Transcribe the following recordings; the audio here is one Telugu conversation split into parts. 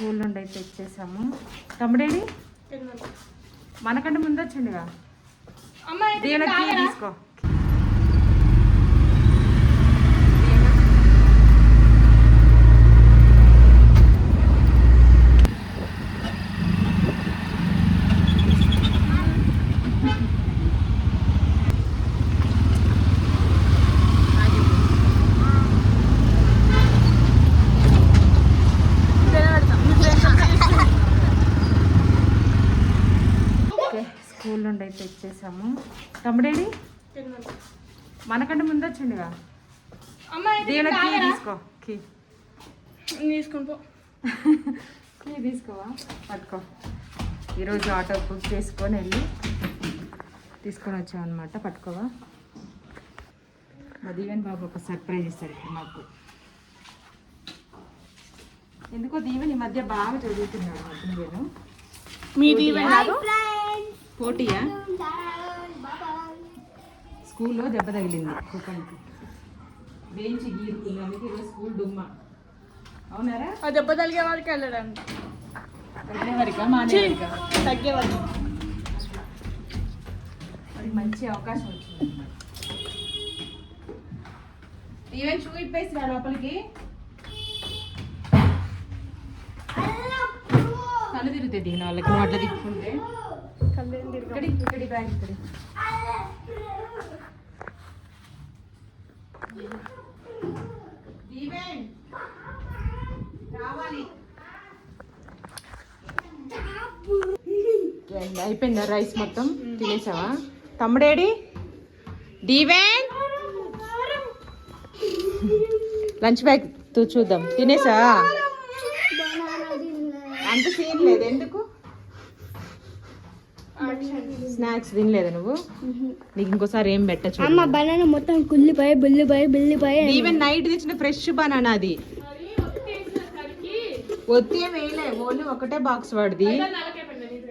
స్కూల్ నుండి అయితే వచ్చేసాము తమ్ముడేడి మనకంటే ముందు కీ తీసుకో ఓకే స్కూల్ నుండి అయితే వచ్చేసాము తమ్ముడేడి మనకంటే ముందు వచ్చిండుగా? తీసుకో కీ తీసుకొని పో. కీ తీసుకోవా? పట్టుకో. ఈరోజు ఆటో బుక్ చేసుకొని వెళ్ళి తీసుకొని వచ్చామన్నమాట పట్టుకోవా? మా దీవెన్ బాబు ఒక సర్ప్రైజ్ ఇస్తాడు ఇప్పుడు మాకు. ఎందుకో దీవెన్ ఈ మధ్య బాగా చదువుతున్నాడు దీవెను. మీ దీవెన పోటీయా? స్కూల్లో దెబ్బ తగిలింది. కుక్కనికి బెంచ్ గీరుకుంది అందుకే ఈరోజు స్కూల్ డుమ్మా. అవునారా? ఆ దెబ్బ తలిగే వరకు వెళ్ళడండి వెళ్ళే వరకా మానే వరకా తగ్గే వరకు అది మంచి అవకాశం వచ్చింది. ఈవెన్ షూ ఇప్పేసి రా లోపలికి? కళ్ళు తిరుగుతాయి దిగిన వాళ్ళకి అట్లా తిప్పుకుంటే. ఇక్కడి ఇక్కడి బ్యాగ్ ఇక్కడి. దీవెన్ రావాలి. ఏంది, అయిపోయిందా రైస్ మొత్తం? తినేసావా? తమ్ముడేడి? దీవెన్? లంచ్ బ్యాగ్ తూ చూద్దాం. తినేసా అంత సీన్ లేదు. ఎందుకు? స్నాక్స్ తినలేదా నువ్వు? నీకు ఇంకోసారి ఏం పెట్టచ్చు అమ్మ బనానా మొత్తం కుళ్ళిపోయి బుల్లిపోయి బిల్లిపోయి ఈవెన్ నైట్ తెచ్చిన ఫ్రెష్ బనానా అది. ఒత్తి ఏం వేయలే. ఓన్లీ ఒకటే బాక్స్ వాడిది.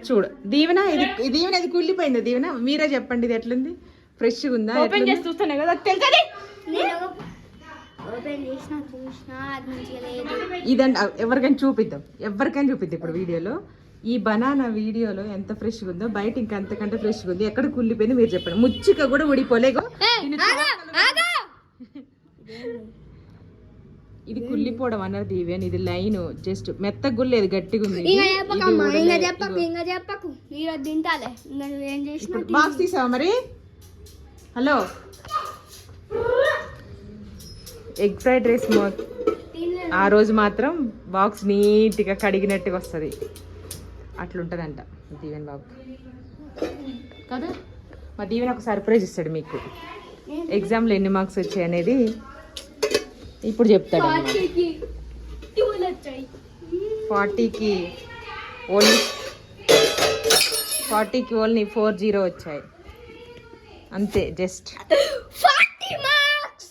చూడు దీవెన ఇది దీవెన ఇది కుళ్ళిపోయిందా? దీవెన మీరే చెప్పండి ఇది ఎట్లుంది? ఫ్రెష్ ఉందా? ఓపెన్? చేసి చూస్తానే కదా తెలుసది ఇదండి ఎవరికైనా చూపిద్దాం. ఎవరికైనా చూపిద్దాం ఇప్పుడు వీడియోలో. ఈ బనానా వీడియోలో ఎంత ఫ్రెష్గా ఉందో బయట ఇంకా అంతకంటే ఫ్రెష్గా ఉంది. ఎక్కడ కుళ్ళిపోయింది మీరు చెప్పండి. ముచ్చిక కూడా ఊడిపోలేగో? ఇది కుళ్ళిపోవడం అన్నారు దీవెన్ ఇది లైన్. జస్ట్ మెత్తగా గుల్లేదు గట్టిగా ఉంది. ఇది. ఇంకా ఇది చెప్పకమ్మా ఊడలే. ఇంకా చెప్పకు ఇదిగో. ఇంకా చెప్పకు ఈరోజు తింటాలే ఇంకా నువ్వేం చేసినా ఇప్పుడు బాక్స్ తీసావా మరి హలో ఎగ్ ఫ్రైడ్ రైస్ ఆ రోజు మాత్రం బాక్స్ నీట్గా కడిగినట్టుగా వస్తుంది. అట్లుంటుందంట దీవెన్ బాబు. కదా? మా దీవెన్ ఒక సర్ప్రైజ్ ఇస్తాడు మీకు. ఎగ్జామ్లో ఎన్ని మార్క్స్ వచ్చాయి అనేది ఇప్పుడు చెప్తాడు ఫార్టీకి ఓన్లీ ఫార్టీకి ఓన్లీ ఫోర్ జీరో వచ్చాయి. అంతే జస్ట్. Forty marks!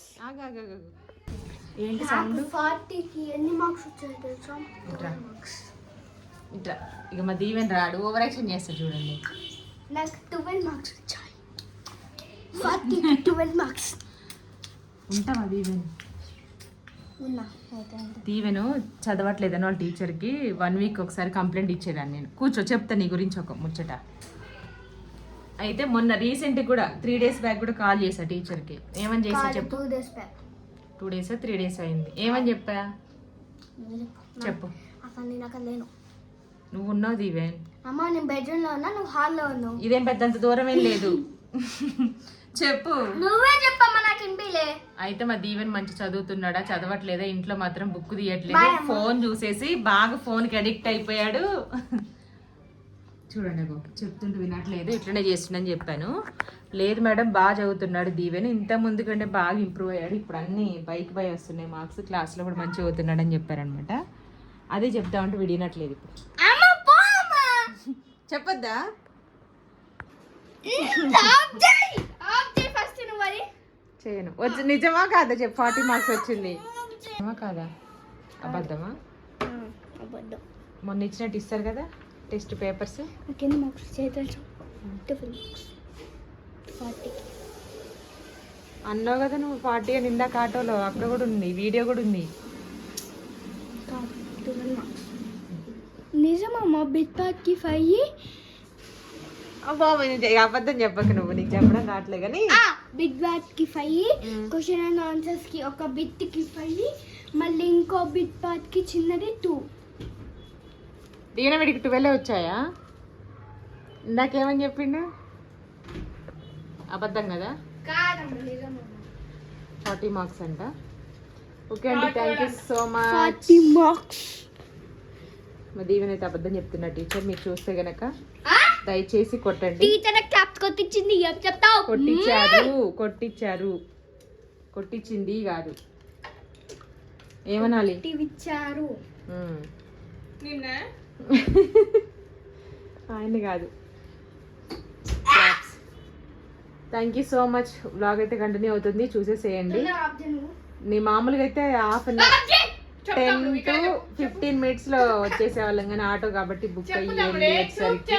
ఏంటి సౌండ్? ఫార్టీకి ఎన్ని మార్క్స్ వచ్చాయి తెలుసా? ఇట్రా. ఇట్రా. ఇక మా దీవెన్ రాడు. ఓవర్ యాక్షన్ చేస్తాడు చూడండి. నాకు ట్వెల్వ్ మార్క్స్ వచ్చాయి. ఫార్టీకి ట్వెల్వ్ మార్క్స్. ఉంటావా దీవెన్. దీవెను చదవట్లేదని వాళ్ళ టీచర్కి వన్ వీక్ ఒకసారి కంప్లైంట్ ఇచ్చేదాన్ని నేను. కూర్చో చెప్తా నీ గురించి ఒక ముచ్చట. అయితే మొన్న రీసెంట్ కూడా త్రీ డేస్ బ్యాక్ కూడా కాల్ చేసా టీచర్కి. ఏమని చేసా చెప్పు. Two days back. Two days three days అయింది. ఏమని చెప్పా? చెప్పు. లేను. నువ్వు ఉన్నావు దీవెన్ అమ్మ నేను బెడ్రూమ్లో ఉన్నా నువ్వు హాల్లో ఉన్నావు. ఇదేం పెద్దంత దూరం ఏం లేదు. చెప్పు. నువ్వే చెప్పమ్మా నాకు ఇంపిలే అయితే మా దీవెన్ మంచి చదువుతున్నాడా చదవట్లేదా ఇంట్లో మాత్రం బుక్ తీయట్లేదు. ఫోన్ చూసేసి బాగా ఫోన్కి అడిక్ట్ అయిపోయాడు. చూడండి అగో చెప్తుంటూ వినట్లేదు ఇట్లనే చేస్తుండని చెప్పాను. లేదు మేడం బాగా చదువుతున్నాడు దీవెన్. ఇంత ముందు కంటే బాగా ఇంప్రూవ్ అయ్యాడు. ఇప్పుడు అన్ని బైక్ బై వస్తున్నాయి మార్క్స్ క్లాస్లో కూడా మంచిగా చదువుతున్నాడు అని చెప్పారనమాట అదే చెప్తామంటే విడినట్లేదు ఇప్పుడు. పో చెప్పొద్దా? చేయను. వచ్చి నిజమా కాదా చెప్పు? ఫార్టీ మార్క్స్ వచ్చింది. నిజమా కాదా? అబద్ధమా? అబద్ధం. మొన్న ఇచ్చినట్టు ఇస్తారు కదా? Test papers? Marks marks forty అన్నావు కదా నువ్వు ఫార్టీ అని ఇందాక ఆటోలో అక్కడ కూడా ఉంది వీడియో కూడా ఉంది. కాదు ట్వెల్వ్ మార్క్స్ మామ బిగ్ బాట్కి ఫైవ్ బాబు అబద్ధం చెప్పక నువ్వు నీకు చెప్పడం రావట్లే కానీ. బిగ్ బాట్కి ఫైవ్ క్వశ్చన్ అండ్ ఆన్సర్స్కి ఒక బిట్కి ఫైవ్ మళ్ళీ ఇంకో బిగ్ బాట్కి చిన్నది టూ దీవెన వీడికి ట్వెల్వ్ వచ్చాయా? ఇందాకేమని చెప్పిండు? అబద్ధం కదా? ఫార్టీ మార్క్స్ అంట. ఓకే అండి thank you so much forty marks మా దీవెన అయితే అబద్ధం చెప్తున్నా టీచర్ మీరు చూస్తే గనక దయచేసి కొట్టండి. టీచర్ కొట్టించింది ఏం చెప్తావు? కొట్టించారు కొట్టించారు. కొట్టించింది కాదు. ఏమనాలి? ఇచ్చారు. నిన్న ఆయన కాదు. Thank you so much blog అయితే కంటిన్యూ అవుతుంది. చూసేసేయండి. నీ మామూలుగా అయితే half an ten to fifteen మినిట్స్లో వచ్చేసేవాళ్ళం కానీ ఆటో కాబట్టి బుక్ అయ్యి వెళ్ళి వచ్చేసరికి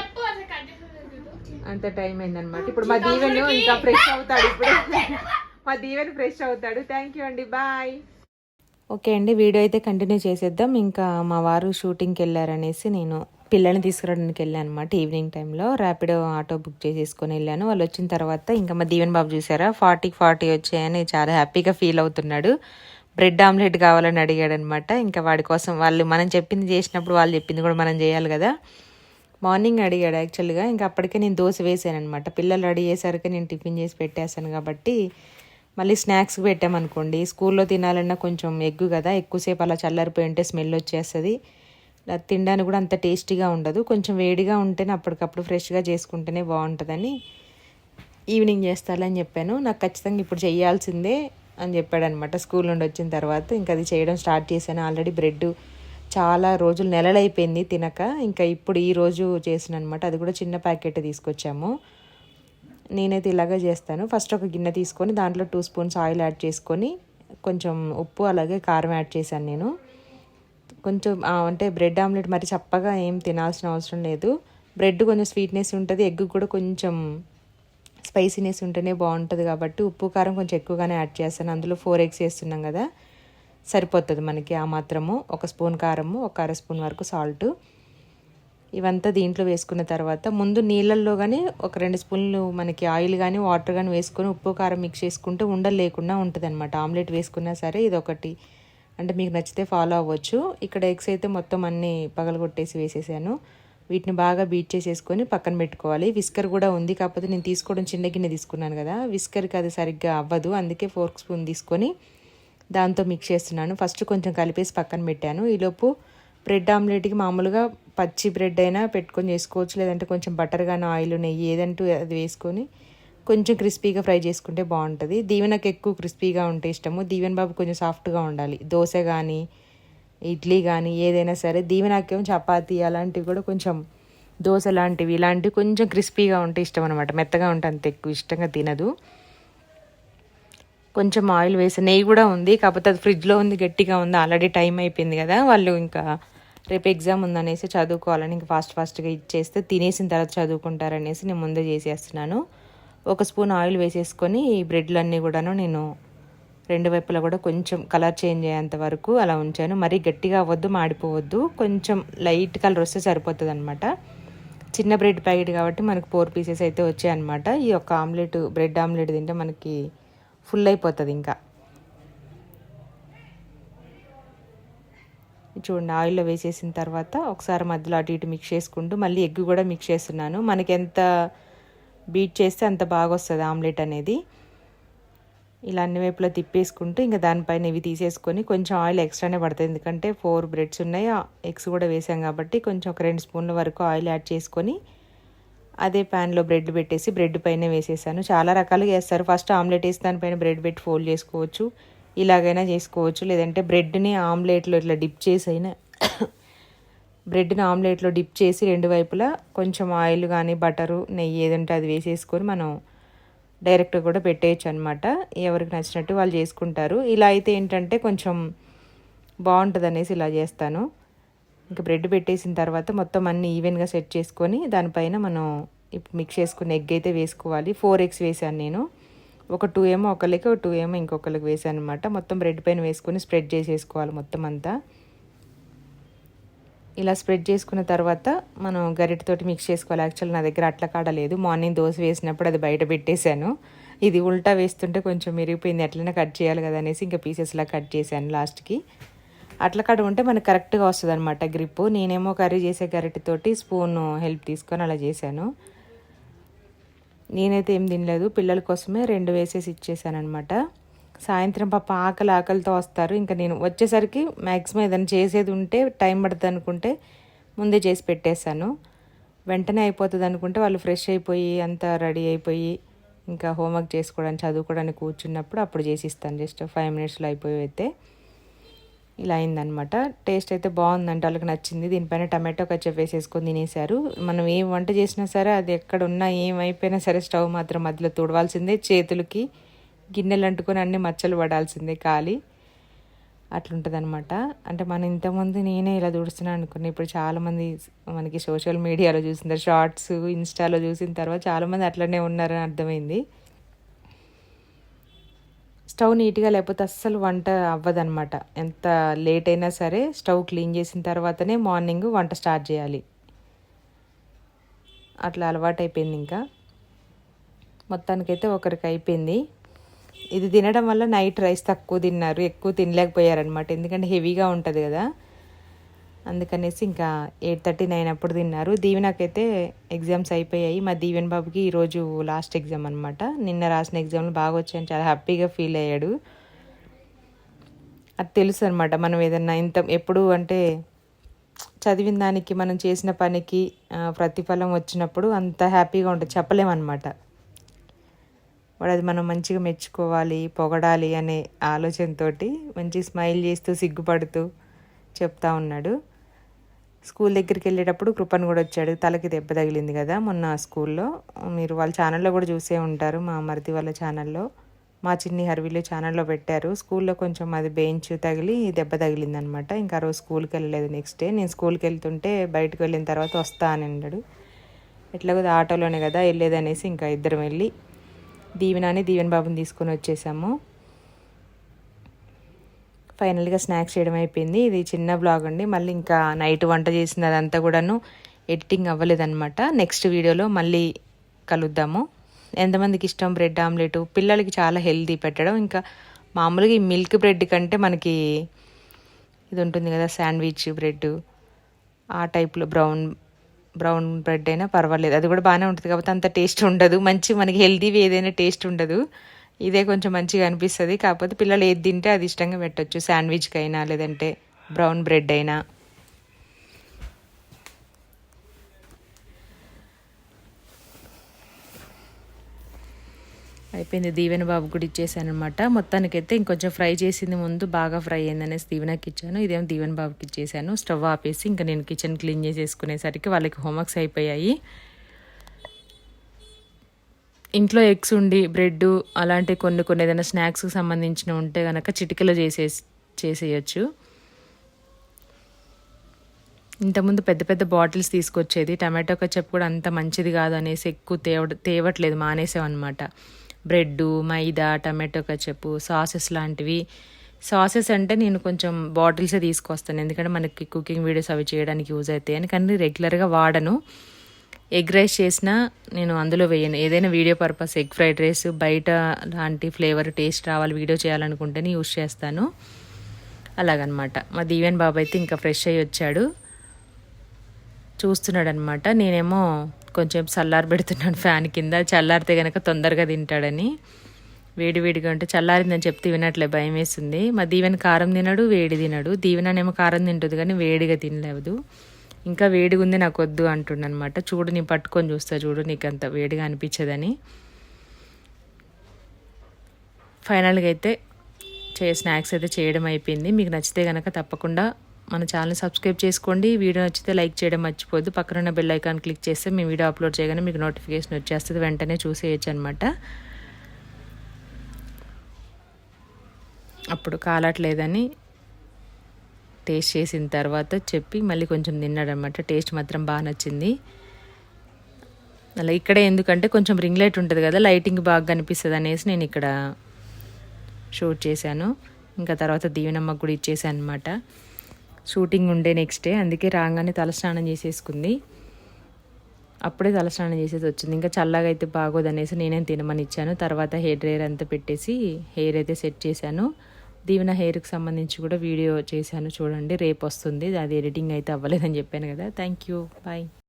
అంత టైం అయిందనమాట ఇప్పుడు మా దీవెన్ ఇంకా ఫ్రెష్ అవుతాడు ఇప్పుడు. మా దీవెన్ ఫ్రెష్ అవుతాడు. థ్యాంక్ యూ అండి. బాయ్ ఓకే అండి వీడియో అయితే కంటిన్యూ చేసేద్దాం. ఇంకా మా వారు షూటింగ్కి వెళ్ళారనేసి నేను పిల్లల్ని తీసుకురావడానికి వెళ్ళాను అనమాట ఈవినింగ్ టైంలో. ర్యాపిడో ఆటో బుక్ చేసేసుకొని వెళ్ళాను. వాళ్ళు వచ్చిన తర్వాత ఇంకా మా దీవెన్ బాబు చూసారా? ఫార్టీకి ఫార్టీ వచ్చాయని చాలా హ్యాపీగా ఫీల్ అవుతున్నాడు. బ్రెడ్ ఆమ్లెట్ కావాలని అడిగాడు అనమాట ఇంకా వాడి కోసం వాళ్ళు మనం చెప్పింది చేసినప్పుడు వాళ్ళు చెప్పింది కూడా మనం చేయాలి కదా. మార్నింగ్ అడిగాడు యాక్చువల్గా. ఇంకా అప్పటికే నేను దోశ వేసాను అనమాట పిల్లలు రెడీ చేసరికి నేను టిఫిన్ చేసి పెట్టేశాను కాబట్టి మళ్ళీ స్నాక్స్ పెట్టామనుకోండి. స్కూల్లో తినాలన్నా కొంచెం ఎగ్గు కదా ఎక్కువసేపు అలా చల్లారిపోయి ఉంటే స్మెల్ వచ్చేస్తుంది. తినడానికి కూడా అంత టేస్టీగా ఉండదు. కొంచెం వేడిగా ఉంటేనే అప్పటికప్పుడు ఫ్రెష్గా చేసుకుంటేనే బాగుంటుందని ఈవినింగ్ చేస్తాలని చెప్పాను. నాకు ఖచ్చితంగా ఇప్పుడు చేయాల్సిందే అని చెప్పాడు అనమాట స్కూల్ నుండి వచ్చిన తర్వాత. ఇంకా అది చేయడం స్టార్ట్ చేశాను. ఆల్రెడీ బ్రెడ్ చాలా రోజులు నెలలు అయిపోయింది తినక. ఇంకా ఇప్పుడు ఈ రోజు చేసిన అనమాట అది కూడా చిన్న ప్యాకెట్ తీసుకొచ్చాము. నేనైతే ఇలాగే చేస్తాను. ఫస్ట్ ఒక గిన్నె తీసుకొని దాంట్లో టూ స్పూన్స్ ఆయిల్ యాడ్ చేసుకొని కొంచెం ఉప్పు అలాగే కారం యాడ్ చేశాను నేను. కొంచెం అంటే బ్రెడ్ ఆమ్లెట్ మరి చప్పగా ఏం తినాల్సిన అవసరం లేదు. బ్రెడ్ కొంచెం స్వీట్నెస్ ఉంటుంది ఎగ్ కూడా కొంచెం స్పైసీనెస్ ఉంటేనే బాగుంటుంది కాబట్టి ఉప్పు కారం కొంచెం ఎక్కువగానే యాడ్ చేస్తాను. అందులో ఫోర్ ఎగ్స్ వేస్తున్నాం కదా సరిపోతుంది మనకి ఆ మాత్రము. ఒక స్పూన్ కారము ఒక అర స్పూన్ వరకు సాల్ట్ ఇవంతా దీంట్లో వేసుకున్న తర్వాత ముందు నీళ్ళల్లో కానీ ఒక రెండు స్పూన్లు మనకి ఆయిల్ కానీ వాటర్ కానీ వేసుకొని ఉప్పు కారం మిక్స్ చేసుకుంటే ఉండలు లేకుండా ఉంటుంది అనమాట ఆమ్లెట్ వేసుకున్నా సరే ఇది ఒకటి అంటే మీకు నచ్చితే ఫాలో అవ్వచ్చు. ఇక్కడ ఎగ్స్ అయితే మొత్తం అన్నీ పగలగొట్టేసి వేసేసాను. వీటిని బాగా బీట్ చేసేసుకొని పక్కన పెట్టుకోవాలి. విస్కర్ కూడా ఉంది. కాకపోతే నేను తీసుకోవడం చిన్న గిన్నె తీసుకున్నాను కదా. విస్కర్కి అది సరిగ్గా అవ్వదు. అందుకే ఫోర్క్ స్పూన్ తీసుకొని దాంతో మిక్స్ చేస్తున్నాను. ఫస్ట్ కొంచెం కలిపేసి పక్కన పెట్టాను. ఈలోపు బ్రెడ్ ఆమ్లెట్కి మామూలుగా పచ్చి బ్రెడ్ అయినా పెట్టుకొని చేసుకోవచ్చు లేదంటే కొంచెం బటర్ కానీ ఆయిల్ నెయ్యి ఏదంటూ అది వేసుకొని కొంచెం క్రిస్పీగా ఫ్రై చేసుకుంటే బాగుంటుంది. దీవెనకు ఎక్కువ క్రిస్పీగా ఉంటే ఇష్టము. దీవెన బాబు కొంచెం సాఫ్ట్గా ఉండాలి. దోశ కానీ ఇడ్లీ కానీ ఏదైనా సరే దీవెనకేమో చపాతి అలాంటివి కూడా కొంచెం దోశ లాంటివి ఇలాంటివి కొంచెం క్రిస్పీగా ఉంటే ఇష్టం అనమాట మెత్తగా ఉంటే అంత ఎక్కువ ఇష్టంగా తినదు. కొంచెం ఆయిల్ వేసి నెయ్యి కూడా ఉంది కాకపోతే అది ఫ్రిడ్జ్లో ఉంది గట్టిగా ఉంది ఆల్రెడీ టైం అయిపోయింది కదా. వాళ్ళు ఇంకా రేపు ఎగ్జామ్ ఉందనేసి చదువుకోవాలని ఇంకా ఫాస్ట్ ఫాస్ట్గా ఇచ్చేస్తే తినేసిన తర్వాత చదువుకుంటారనేసి నేను ముందే చేసేస్తున్నాను. ఒక స్పూన్ ఆయిల్ వేసేసుకొని ఈ బ్రెడ్లన్నీ కూడాను నేను రెండు వైపులా కూడా కొంచెం కలర్ చేంజ్ అయ్యేంత వరకు అలా ఉంచాను. మరీ గట్టిగా అవ్వద్దు మాడిపోవద్దు. కొంచెం లైట్ కలర్ వస్తే సరిపోతుంది అనమాట చిన్న బ్రెడ్ ప్యాకెట్ కాబట్టి మనకు ఫోర్ పీసెస్ అయితే వచ్చాయన్నమాట. ఈ యొక్క ఆమ్లెట్ బ్రెడ్ ఆమ్లెట్ తింటే మనకి ఫుల్ అయిపోతుంది ఇంకా. చూడండి ఆయిల్లో వేసేసిన తర్వాత ఒకసారి మధ్యలో అటు ఇటు మిక్స్ చేసుకుంటూ మళ్ళీ ఎగ్ కూడా మిక్స్ చేస్తున్నాను. మనకి ఎంత బీట్ చేస్తే అంత బాగా వస్తుంది ఆమ్లెట్ అనేది. ఇలా అన్ని వైపులా తిప్పేసుకుంటూ ఇంకా దానిపైన ఇవి తీసేసుకొని కొంచెం ఆయిల్ ఎక్స్ట్రానే పడుతుంది. ఎందుకంటే ఫోర్ బ్రెడ్స్ ఉన్నాయి ఎగ్స్ కూడా వేసాం కాబట్టి కొంచెం ఒక రెండు స్పూన్ల వరకు ఆయిల్ యాడ్ చేసుకొని అదే ప్యాన్లో బ్రెడ్ పెట్టేసి బ్రెడ్ పైన వేసేసాను. చాలా రకాలుగా వేస్తారు. ఫస్ట్ ఆమ్లెట్ వేసి దానిపైన బ్రెడ్ పెట్టి ఫోల్డ్ చేసుకోవచ్చు. ఇలాగైనా చేసుకోవచ్చు. లేదంటే బ్రెడ్ని ఆమ్లెట్లో ఇట్లా డిప్ చేసి అయినా బ్రెడ్ని ఆమ్లెట్లో డిప్ చేసి రెండు వైపులా కొంచెం ఆయిల్ కానీ బటరు నెయ్యి ఏదంటే అది వేసేసుకొని మనం డైరెక్ట్గా కూడా పెట్టేయచ్చు అనమాట ఎవరికి నచ్చినట్టు వాళ్ళు చేసుకుంటారు. ఇలా అయితే ఏంటంటే కొంచెం బాగుంటుంది అనేసి ఇలా చేస్తాను. ఇంకా బ్రెడ్ పెట్టేసిన తర్వాత మొత్తం అన్ని ఈవెన్గా సెట్ చేసుకొని దానిపైన మనం ఇప్పుడు మిక్స్ చేసుకుని ఎగ్ అయితే వేసుకోవాలి. ఫోర్ ఎగ్స్ వేసాను నేను. ఒక టూ ఏమో ఒకరికి ఒక టూ ఏమో ఇంకొకరికి వేసాను అనమాట మొత్తం బ్రెడ్ పైన వేసుకొని స్ప్రెడ్ చేసేసుకోవాలి మొత్తం అంతా. ఇలా స్ప్రెడ్ చేసుకున్న తర్వాత మనం గరిటతోటి మిక్స్ చేసుకోవాలి. యాక్చువల్ నా దగ్గర అట్ల కాడ లేదు. మార్నింగ్ దోశ వేసినప్పుడు అది బయట పెట్టేశాను. ఇది ఉల్టా వేస్తుంటే కొంచెం మిరిగిపోయింది ఎట్లైనా కట్ చేయాలి కదా అనేసి ఇంకా పీసెస్లా కట్ చేశాను లాస్ట్కి అట్ల కాడ ఉంటే మనకు కరెక్ట్గా వస్తుంది అనమాట గ్రిప్పు నేనేమో కర్రీ చేసే గరిటతోటి స్పూన్ హెల్ప్ తీసుకొని అలా చేశాను. నేనైతే ఏం తినలేదు. పిల్లల కోసమే రెండు వేసేసి ఇచ్చేసానమాట సాయంత్రం పాప ఆకలి ఆకలితో వస్తారు. ఇంకా నేను వచ్చేసరికి మ్యాక్సిమం ఏదైనా చేసేది ఉంటే టైం పడుతుంది అనుకుంటే ముందే చేసి పెట్టేశాను. వెంటనే అయిపోతుంది అనుకుంటే వాళ్ళు ఫ్రెష్ అయిపోయి అంతా రెడీ అయిపోయి ఇంకా హోంవర్క్ చేసుకోవడానికి చదువుకోవడానికి కూర్చున్నప్పుడు అప్పుడు చేసి ఇస్తాను. జస్ట్ ఫైవ్ మినిట్స్లో అయిపోయి అయితే ఇలా అయిందనమాట టేస్ట్ అయితే బాగుందంటే వాళ్ళకి నచ్చింది. దీనిపైన టమాటో కచ్చప్ వేసేసుకొని తినేశారు. మనం ఏం వంట చేసినా సరే అది ఎక్కడ ఉన్నా ఏమైపోయినా సరే స్టవ్ మాత్రం మధ్యలో తుడవాల్సిందే. చేతులకి గిన్నెలు అంటుకొని అన్ని మచ్చలు పడాల్సిందే ఖాళీ. అట్లుంటుంది అనమాట అంటే మనం ఇంతకుముందు నేనే ఇలా తుడుస్తున్నాను అనుకున్నా. ఇప్పుడు చాలామంది మనకి సోషల్ మీడియాలో చూసిన షార్ట్స్ ఇన్స్టాలో చూసిన తర్వాత చాలామంది అట్లనే ఉన్నారని అర్థమైంది. స్టవ్ నీట్గా లేకపోతే అస్సలు వంట అవ్వదన్నమాట. ఎంత లేట్ అయినా సరే స్టవ్ క్లీన్ చేసిన తర్వాతనే మార్నింగ్ వంట స్టార్ట్ చేయాలి. అట్లా అలవాటు అయిపోయింది ఇంకా. మొత్తానికైతే ఒకరికి అయిపోయింది ఇది తినడం వల్ల నైట్ రైస్ తక్కువ తిన్నారు ఎక్కువ తినలేకపోయారనమాట ఎందుకంటే హెవీగా ఉంటుంది కదా. అందుకనేసి ఇంకా ఎయిట్ థర్టీ నైన్ అప్పుడు తిన్నారు. దీవెనకైతే ఎగ్జామ్స్ అయిపోయాయి. మా దీవెన్ బాబుకి ఈరోజు లాస్ట్ ఎగ్జామ్ అనమాట నిన్న రాసిన ఎగ్జామ్లు బాగా వచ్చాయని చాలా హ్యాపీగా ఫీల్ అయ్యాడు. అది తెలుసు అనమాట మనం ఏదన్నా ఇంత ఎప్పుడు అంటే చదివిన దానికి మనం చేసిన పనికి ప్రతిఫలం వచ్చినప్పుడు అంత హ్యాపీగా ఉంటుంది. చెప్పలేమన్నమాట. వాడు అది మనం మంచిగా మెచ్చుకోవాలి పొగడాలి అనే ఆలోచనతోటి మంచి స్మైల్ చేస్తూ సిగ్గుపడుతూ చెప్తా ఉన్నాడు. స్కూల్ దగ్గరికి వెళ్ళేటప్పుడు కృపన్ కూడా వచ్చాడు. తలకి దెబ్బ తగిలింది కదా మొన్న స్కూల్లో. మీరు వాళ్ళ ఛానల్లో కూడా చూసే ఉంటారు మా మరిది వాళ్ళ ఛానల్లో. మా చిన్ని హర్వీలో ఛానల్లో పెట్టారు. స్కూల్లో కొంచెం అది బెంచ్ తగిలి దెబ్బ తగిలింది అనమాట ఇంకా రోజు స్కూల్కి వెళ్ళలేదు నెక్స్ట్ డే. నేను స్కూల్కి వెళ్తుంటే బయటకు వెళ్ళిన తర్వాత వస్తా అని అన్నాడు. ఎట్లాగో ఆటోలోనే కదా వెళ్ళేది అనేసి ఇంకా ఇద్దరం వెళ్ళి దీవెనాని దీవెన్ బాబుని తీసుకొని వచ్చేసాము. ఫైనల్గా స్నాక్స్ చేయడం అయిపోయింది. ఇది చిన్న బ్లాగ్ అండి. మళ్ళీ ఇంకా నైట్ వంట చేసింది అదంతా కూడాను ఎడిటింగ్ అవ్వలేదన్నమాట. నెక్స్ట్ వీడియోలో మళ్ళీ కలుద్దాము. ఎంతమందికి ఇష్టం బ్రెడ్ ఆమ్లెట్? పిల్లలకి చాలా హెల్తీ పెట్టడం. ఇంకా మామూలుగా ఈ మిల్క్ బ్రెడ్ కంటే మనకి ఇది ఉంటుంది కదా శాండ్విచ్ బ్రెడ్. ఆ టైప్లో బ్రౌన్ బ్రౌన్ బ్రెడ్ అయినా పర్వాలేదు. అది కూడా బాగానే ఉంటుంది. కాబట్టి అంత టేస్ట్ ఉండదు. మంచి మనకి హెల్తీవి ఏదైనా టేస్ట్ ఉండదు. ఇదే కొంచెం మంచిగా అనిపిస్తుంది. కాకపోతే పిల్లలు ఏది తింటే అది ఇష్టంగా పెట్టచ్చు. శాండ్విచ్కి అయినా లేదంటే బ్రౌన్ బ్రెడ్ అయినా. అయిపోయింది. దీవెన బాబు కూడా ఇచ్చేసాను అనమాట మొత్తానికైతే ఇంకొంచెం ఫ్రై చేసింది ముందు బాగా ఫ్రై అయిందనేసి దీవెనకి ఇచ్చాను. ఇదేమో దీవెన బాబుకి ఇచ్చేసాను. స్టవ్ ఆపేసి ఇంకా నేను కిచెన్ క్లీన్ చేసేసుకునేసరికి వాళ్ళకి హోంవర్క్స్ అయిపోయాయి. ఇంట్లో ఎగ్స్ ఉండి బ్రెడ్ అలాంటి కొన్ని కొన్ని ఏదైనా స్నాక్స్కి సంబంధించిన ఉంటే కనుక చిటికలో చేసే చేసేయచ్చు. ఇంతకుముందు పెద్ద పెద్ద బాటిల్స్ తీసుకొచ్చేది. టమాటో కచ్చప్ కూడా అంత మంచిది కాదు అనేసి ఎక్కువ తేవ తేవట్లేదు మానేసామన్నమాట bread maida tomato ketchup sauces లాంటివి. సాసెస్ అంటే నేను కొంచెం బాటిల్సే తీసుకొస్తాను. ఎందుకంటే మనకి కుకింగ్ వీడియోస్ అవి చేయడానికి యూజ్ అవుతాయి అని కానీ రెగ్యులర్గా వాడను. ఎగ్ రైస్ చేసినా నేను అందులో వేయను. ఏదైనా video purpose egg fried rice బయట లాంటి ఫ్లేవర్ టేస్ట్ రావాలి వీడియో చేయాలనుకుంటేనే యూస్ చేస్తాను. అలాగనమాట. మా దీవెన్ బాబు అయితే ఇంకా ఫ్రెష్ అయ్యి వచ్చాడు. చూస్తున్నాడు అనమాట నేనేమో కొంచెం చల్లారి పెడుతున్నాను ఫ్యాన్ కింద. చల్లారితే కనుక తొందరగా తింటాడని. వేడివేడిగా ఉంటే చల్లారిందని చెప్తే వినట్లే భయం వేస్తుంది. మా దీవెన కారం తినడు వేడి తినడు. దీవెననేమో కారం తింటుంది కానీ వేడిగా తినలేదు. ఇంకా వేడిగా ఉంది నాకు వద్దు అంటుండనమాట. చూడు నీ పట్టుకొని చూస్తా చూడు నీకు అంత వేడిగా అనిపించదని. ఫైనల్గా అయితే చే స్నాక్స్ అయితే చేయడం అయిపోయింది. మీకు నచ్చితే కనుక తప్పకుండా మన ఛానల్ సబ్స్క్రైబ్ చేసుకోండి. వీడియో నచ్చితే లైక్ చేయడం మర్చిపోద్దు పక్కన ఉన్న బెల్ ఐకాన్ క్లిక్ చేస్తే మేము వీడియో అప్లోడ్ చేయగానే మీకు నోటిఫికేషన్ వచ్చేస్తుంది. వెంటనే చూసేయచ్చు అనమాట అప్పుడు కాలట్లేదని టేస్ట్ చేసిన తర్వాత చెప్పి మళ్ళీ కొంచెం తిన్నాడనమాట. టేస్ట్ మాత్రం బాగా నచ్చింది. అలా ఇక్కడే ఎందుకంటే కొంచెం రింగ్ లైట్ ఉంటుంది కదా లైటింగ్ బాగా కనిపిస్తుంది అనేసి నేను ఇక్కడ షూట్ చేశాను. ఇంకా తర్వాత దీవెనమ్మకు కూడా ఇచ్చేసాను అనమాట షూటింగ్ ఉండే నెక్స్ట్ డే అందుకే రాగానే తలస్నానం చేసేసుకుంది. అప్పుడే తలస్నానం చేసేసి వచ్చింది. ఇంకా చల్లగా అయితే బాగోదనేసి నేనే నేనేం తినమని ఇచ్చాను. తర్వాత హెయిర్ డ్రైయర్ అంతా పెట్టేసి హెయిర్ అయితే సెట్ చేశాను. దీవెన హెయిర్కి సంబంధించి కూడా వీడియో చేశాను. చూడండి రేపు వస్తుంది అది ఎడిటింగ్ అయితే అవ్వలేదని చెప్పాను కదా. Thank you bye.